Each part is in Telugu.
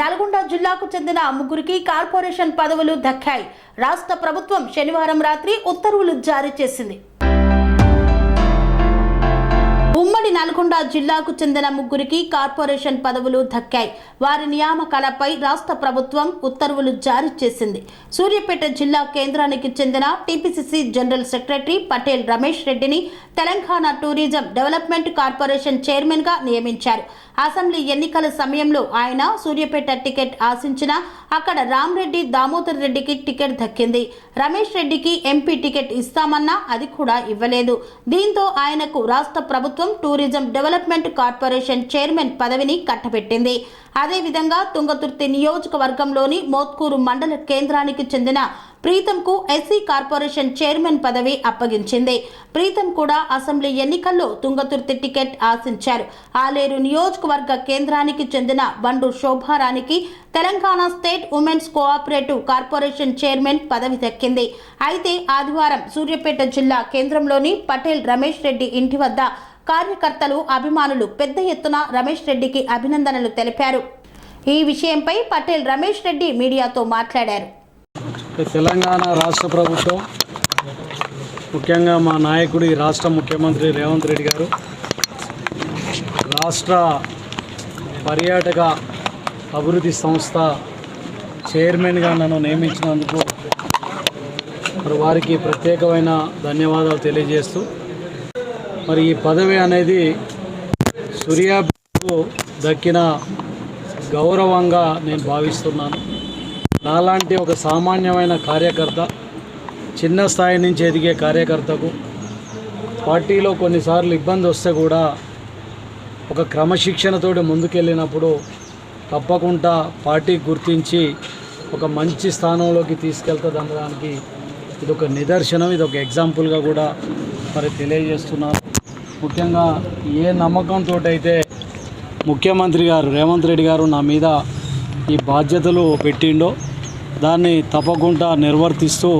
నల్గొండ జిల్లాకు చెందిన ముగ్గురికి కార్పొరేషన్ పదవులు దక్కాయి. రాష్ట్ర ప్రభుత్వం శనివారం రాత్రి ఉత్తర్వులు జారీ చేసింది. ఉమ్మడి నల్గొండ జిల్లాకు చెందిన ముగ్గురికి కార్పొరేషన్ పదవులు దక్కాయి. వారి నియామకాలపై రాష్ట్ర ప్రభుత్వం ఉత్తర్వులు జారీ చేసింది. సూర్యాపేట జిల్లా కేంద్రానికి చెందిన TPCC general secretary Patel Ramesh రెడ్డిని తెలంగాణ టూరిజం డెవలప్మెంట్ కార్పొరేషన్ చైర్మన్గా నియమించారు. అసెంబ్లీ ఎన్నికల సమయంలో ఆయన సూర్యాపేట టికెట్ ఆశించిన అక్కడ రామ్రెడ్డి దామోదర్ రెడ్డికి టికెట్ దక్కింది. రమేష్ రెడ్డికి ఎంపీ టికెట్ ఇస్తామన్నా అది కూడా ఇవ్వలేదు. దీంతో ఆయనకు రాష్ట్ర ప్రభుత్వం టూరిజం డెవలప్మెంట్ కార్పొరేషన్ చైర్మన్ పదవిని కట్టబెట్టింది. అదేవిధంగా తుంగతుర్తి నియోజకవర్గంలోని మోత్కూరు మండల కేంద్రానికి చెందిన ప్రీతంకు ఎస్సీ కార్పొరేషన్ చైర్మన్ పదవి అప్పగించింది. ప్రీతం కూడా అసెంబ్లీ ఎన్నికల్లో తుంగతుర్తి టికెట్ ఆశించారు. ఆలేరు నియోజకవర్గ కేంద్రానికి చెందిన Bandu శోభారానికి Telangana state women's cooperative corporation chairman పదవి దక్కింది. అయితే ఆదివారం సూర్యాపేట జిల్లా కేంద్రంలోని పటేల్ రమేష్ రెడ్డి ఇంటి వద్ద కార్యకర్తలు అభిమానులు పెద్ద ఎత్తున రమేష్ రెడ్డికి అభినందనలు తెలిపారు. ఈ విషయంపై పటేల్ రమేష్ రెడ్డి మీడియాతో మాట్లాడారు. తెలంగాణ రాష్ట్ర ప్రభుత్వం ముఖ్యంగా మా నాయకుడు ఈ రాష్ట్ర ముఖ్యమంత్రి రేవంత్ రెడ్డి గారు రాష్ట్ర పర్యాటక అభివృద్ధి సంస్థ చైర్మన్గా నన్ను నియమించినందుకు మరి వారికి ప్రత్యేకమైన ధన్యవాదాలు తెలియజేస్తూ మరి ఈ పదవి అనేది సూర్యాకు దక్కిన గౌరవంగా నేను భావిస్తున్నాను. నాలాంటి ఒక సామాన్యమైన కార్యకర్త చిన్న స్థాయి నుంచి ఎదిగే కార్యకర్తకు పార్టీలో కొన్నిసార్లు ఇబ్బంది వస్తే కూడా ఒక క్రమశిక్షణతోటి ముందుకెళ్ళినప్పుడు తప్పకుండా పార్టీ గుర్తించి ఒక మంచి స్థానంలోకి తీసుకెళ్తుంది అనడానికి ఇది ఒక నిదర్శనం ఇది ఒక ఎగ్జాంపుల్గా కూడా మరి తెలియజేస్తున్నాను ముఖ్యంగా ఏ నమ్మకంతో అయితే ముఖ్యమంత్రి గారు రేవంత్ రెడ్డి గారు నా మీద ఈ బాధ్యతలు పెట్టిండో దాన్ని తప్పకుండా నిర్వర్తిస్తూ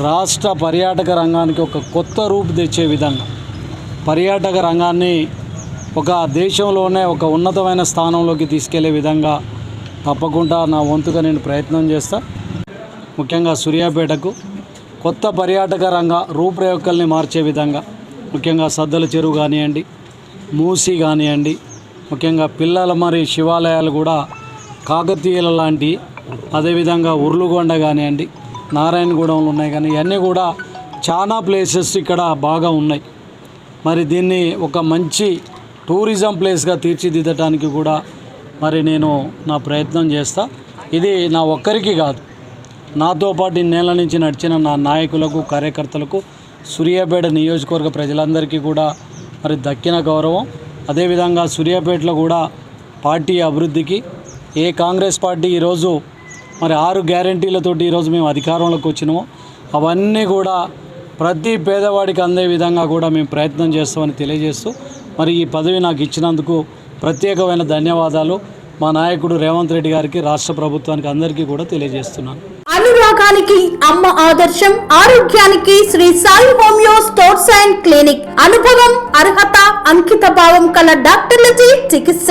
రాష్ట్ర పర్యాటక రంగానికి ఒక కొత్త రూపు తెచ్చే విధంగా పర్యాటక రంగాన్ని ఒక దేశంలోనే ఒక ఉన్నతమైన స్థానంలోకి తీసుకెళ్ళే విధంగా తప్పకుండా నా వంతుగా నేను ప్రయత్నం చేస్తా. ముఖ్యంగా సూర్యాపేటకు కొత్త పర్యాటక రంగ రూపురేఖల్ని మార్చే విధంగా ముఖ్యంగా సద్దల చెరువు కానివ్వండి మూసి కానివ్వండి ముఖ్యంగా పిల్లల మరి శివాలయాలు కూడా కాకతీయుల లాంటి అదేవిధంగా ఉర్లుగొండ కానివ్వండి నారాయణగూడెంలు ఉన్నాయి కానీ ఇవన్నీ కూడా చాలా ప్లేసెస్ ఇక్కడ బాగా ఉన్నాయి. మరి దీన్ని ఒక మంచి టూరిజం ప్లేస్గా తీర్చిదిద్దడానికి కూడా మరి నేను నా ప్రయత్నం చేస్తా. ఇది నా ఒక్కరికి కాదు నాతో పాటు ఇన్నేళ్ళ నుంచి నడిచిన నా నాయకులకు కార్యకర్తలకు సూర్యాపేట నియోజకవర్గ ప్రజలందరికీ కూడా మరి దక్కిన గౌరవం. అదేవిధంగా సూర్యాపేటలో కూడా పార్టీ అభివృద్ధికి ఏ కాంగ్రెస్ పార్టీ ఈరోజు మరి ఆరు గ్యారంటీలతోటి ఈరోజు మేము అధికారంలోకి వచ్చినాము. అవన్నీ కూడా ప్రతి పేదవాడికి అందే విధంగా కూడా మేము ప్రయత్నం చేస్తామని తెలియజేస్తూ మరి ఈ పదవి నాకు ఇచ్చినందుకు ప్రత్యేకమైన ధన్యవాదాలు. మా నాయకుడు రేవంత్ రెడ్డి గారికి రాష్ట్ర ప్రభుత్వానికి అందరికీ కూడా తెలియజేస్తున్నాను. అనురాగానికి అమ్మ ఆదర్శం ఆరోగ్యానికి Shri Sai homeo sports and clinic. అనుభవం అర్హత అంకిత భావం కల డాక్టర్లచే చికిత్స.